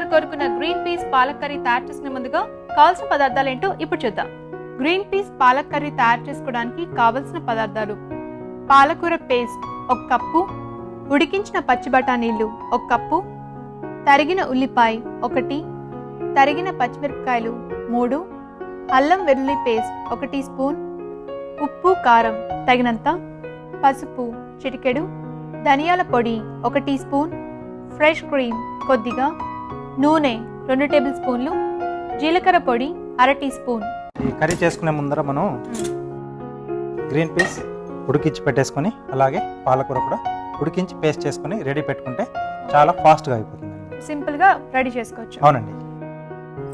గారు కోరుకున్న green peas palak curry తయారు చేసిన ముందుగా కావాల్సిన పదార్థాలు ఏంటో ఇప్పుడు చూద్దాం. గ్రీన్ పీస్ పాలక్ కర్రీ తయారు చేసుకోవడానికి కావలసిన పదార్థాలు. పాలకూర పేస్ట్ ఒక కప్పు. ఉడికించిన పచ్చి బఠానీలు ఒక కప్పు. తరిగిన ఉల్లిపాయ ఒకటి. తరిగిన పచ్చిమిరపకాయలు మూడు. అల్లం వెల్లుల్లి పేస్ట్ ఒక టీ స్పూన్. ఉప్పు కారం తగినంత. పసుపు చిటికెడు. ధనియాల పొడి ఒక టీ స్పూన్. ఫ్రెష్ క్రీమ్ కొద్దిగా. నూనె రెండు టేబుల్ స్పూన్లు జీలకర్ర పొడి అర టీ స్పూన్. ఈ కర్రీ చేసుకునే ముందర మనం గ్రీన్ పీస్ ఉడికించి పెట్టేసుకొని అలాగే పాలకూర కూడా ఉడికించి పేస్ట్ చేసుకొని రెడీ పెట్టుకుంటే చాలా ఫాస్ట్గా అయిపోతుంది. సింపుల్గా రెడీ చేసుకోవచ్చు. అవునండి.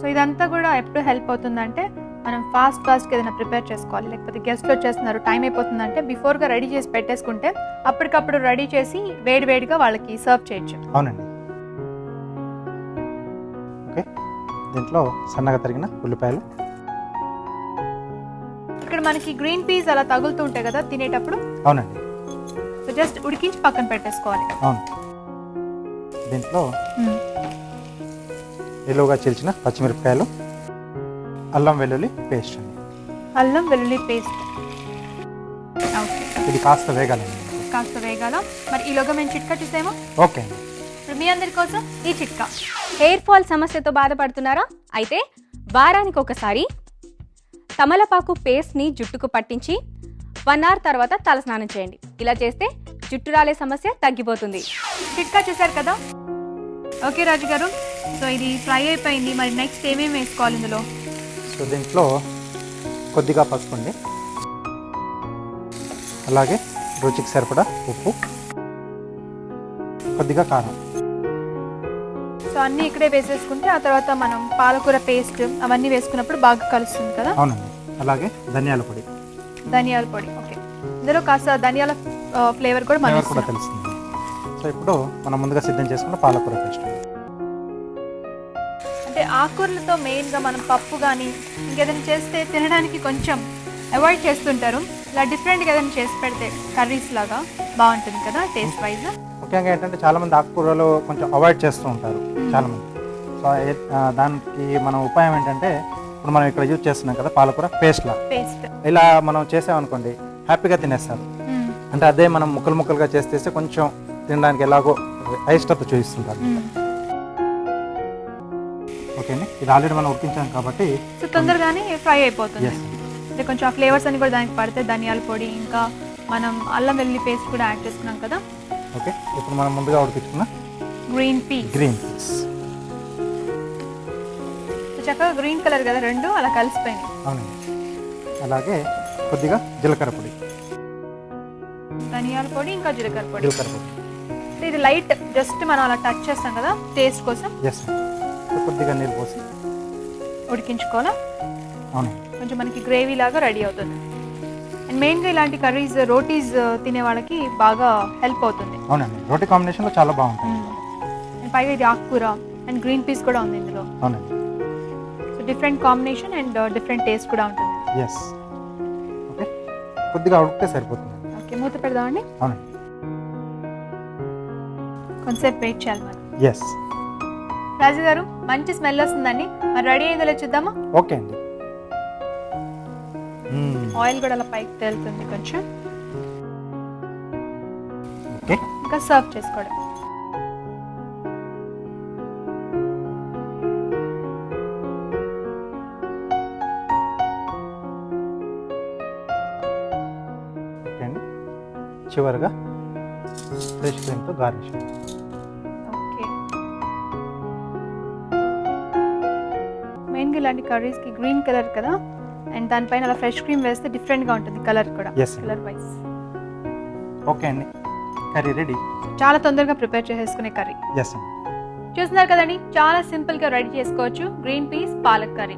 సో ఇదంతా కూడా ఎప్పుడు హెల్ప్ అవుతుందంటే మనం ఫాస్ట్ ఫాస్ట్గా ఏదైనా ప్రిపేర్ చేసుకోవాలి. లేకపోతే గెస్ట్లు వచ్చేస్తున్నారు టైం అయిపోతుందంటే బిఫోర్గా రెడీ చేసి పెట్టేసుకుంటే అప్పటికప్పుడు రెడీ చేసి వేడి వేడిగా వాళ్ళకి సర్వ్ చేయొచ్చు. అవునండి. ఓకే. దీంట్లో సన్నగా తరిగిన ఉల్లిపాయలు. ఇక్కడ మనకి గ్రీన్ పీస్ అలా తగులుతూ ఉంటాయి కదా తినేటప్పుడు? అవునండి. సో జస్ట్ ఉడికించి పక్కన పెట్టేసుకోవాలి. అవును. దీంట్లో నిలువుగా చీల్చిన పచ్చిమిరపకాయలు అల్లం వెల్లుల్లి పేస్ట్ అండి. అల్లం వెల్లుల్లి పేస్ట్. ఓకే. ఇది కాస్త వేగాలండి. కాస్త వేగాల? మరి ఈలోగా మేము చిట్కా చూసేమో? ఓకే అండి. మీ అందరి కోసం ఈ చిట్కా. హెయిర్ ఫాల్ సమస్యతో బాధపడుతున్నారా? అయితే వారానికి ఒకసారి తమలపాకు పేస్ట్ని జుట్టుకు పట్టించి వన్ అవర్ తర్వాత తలస్నానం చేయండి. ఇలా చేస్తే జుట్టు రాలే సమస్య తగ్గిపోతుంది. చిట్కా చూసారు కదా? ఓకే రాజు గారు సో ఇది ఫ్రై అయిపోయింది. మరి నెక్స్ట్ ఏమేమి వేసుకోవాలి ఇందులో? సో దీంట్లో కొద్దిగా పసుపు అండి. అలాగే రుచికి సరిపడా ఉప్పు. కొద్దిగా కారం. సో అన్నీ ఇక్కడే వేసేసుకుంటే ఆ తర్వాత మనం పాలకూర పేస్ట్ అవన్నీ వేసుకున్నప్పుడు బాగా కలుస్తుంది కదా? అవునండి. అలాగే ధనియాల పొడి. ధనియాల పొడి. ఓకే. ఇందులో కాస్త ధనియాల ఫ్లేవర్ కూడా మనం కూడా తెలుస్తుంది. సో ఇప్పుడు మనం ముందుగా సిద్ధం చేసుకున్న పాలకూర పేస్ట్ అంటే ఆకుకూరలతో మెయిన్గా మనం పప్పు కానీ ఇంకేదైనా చేస్తే తినడానికి కొంచెం అవాయిడ్ చేస్తుంటారు. ఇలా డిఫరెంట్గా ఏదైనా చేసి పెడితే కర్రీస్ లాగా బాగుంటుంది కదా టేస్ట్ వైజ్? ముఖ్యంగా ఏంటంటే చాలా మంది ఆకుకూరలు కొంచెం అవాయిడ్ చేస్తూ ఉంటారు చాలా మంది సో దానికి మనం ఉపాయం ఏంటంటే ఇప్పుడు మనం ఇక్కడ యూజ్ చేస్తున్నాం కదా పాలకూర పేస్ట్లా. పేస్ట్. ఇలా మనం చేసామనుకోండి హ్యాపీగా తినేస్తారు. అంటే అదే మనం ముక్కలు ముక్కలుగా చేస్తే కొంచెం తినడానికి ఎలాగో అయిష్టత చూపిస్తుంటారు. ఓకే అండి. ఇది ఆల్రెడీ మనం ఉడికించాం కాబట్టి సో తొందరగానే ఫ్రై అయిపోతుంది. అంటే కొంచెం ఆ ఫ్లేవర్స్ అన్ని కూడా దానికి పడితే ధనియాల పొడి ఇంకా మనం అల్లం వెల్లుల్లి పేస్ట్ కూడా యాడ్ చేసుకున్నాం కదా. ఓకే? ఇప్పుడు మనం ముందుగా ఉడికించుకున్న గ్రీన్ పీ గ్రీన్ పీస్ చక్కగా గ్రీన్ కలర్ కదా రెండు అలా కలిసిపోయినాయి. అవునండి. అలాగే కొద్దిగా జీలకర్ర పొడి. ధనియాల పొడి ఇంకా జీలకర్ర పొడి. జీలకర్ర పొడి. ఇది లైట్ జస్ట్ మనం అలా టచ్ చేస్తాం కదా టేస్ట్ కోసం. ఎస్ కొద్దిగా నీళ్ళు పోసి. ఉడికించుకోవాలా? అవునండి. కొంచెం మనకి గ్రేవీ లాగా రెడీ అవుతుంది. అండ్ మెయిన్గా ఇలాంటి కర్రీస్ రోటీస్ తినే వాళ్ళకి బాగా హెల్ప్ అవుతుంది. అవునండి. రోటీ కాంబినేషన్లో చాలా బాగుంటుంది. అండ్ పైగా ఇది ఆకుకూర అండ్ గ్రీన్ పీస్ కూడా ఉంది ఇందులో. అవునండి. So different combination and different taste కూడా ఉంటుంది. ఎస్ ఓకే కొద్దిగా ఉడికితే సరిపోతుంది. ఓకే మూత పెడదామండి. అవునండి. కొంతసేపు వెయిట్ చేయాలి మనం ఎస్ రాజు గారు మంచి స్మెల్ వస్తుందండి. మరి రెడీ అయిందో లేదో చూద్దామా? ఓకే అండి. ఆయిల్ కూడా అలా పైకి తేలుతుంది కొంచెం. ఇంకా సర్వ్ చేసుకోవడం. చివరిగా ఫ్రెష్ క్రీమ్తో గార్నిష్. ఓకే. మెయిన్గా ఇలాంటి కర్రీస్కి గ్రీన్ కలర్ కదా? అండ్ దానిపైన అలా ఫ్రెష్ క్రీమ్ వేస్తే డిఫరెంట్గా ఉంటుంది కలర్ కూడా. Colour wise. ఓకే అండి. Curry ready? చాలా తొందరగా ప్రిపేర్ చేసేసుకునే కర్రీ. ఎస్ చూస్తున్నారు కదండి చాలా సింపుల్గా రెడీ చేసుకోవచ్చు గ్రీన్ పీస్ పాలక్ కర్రీ.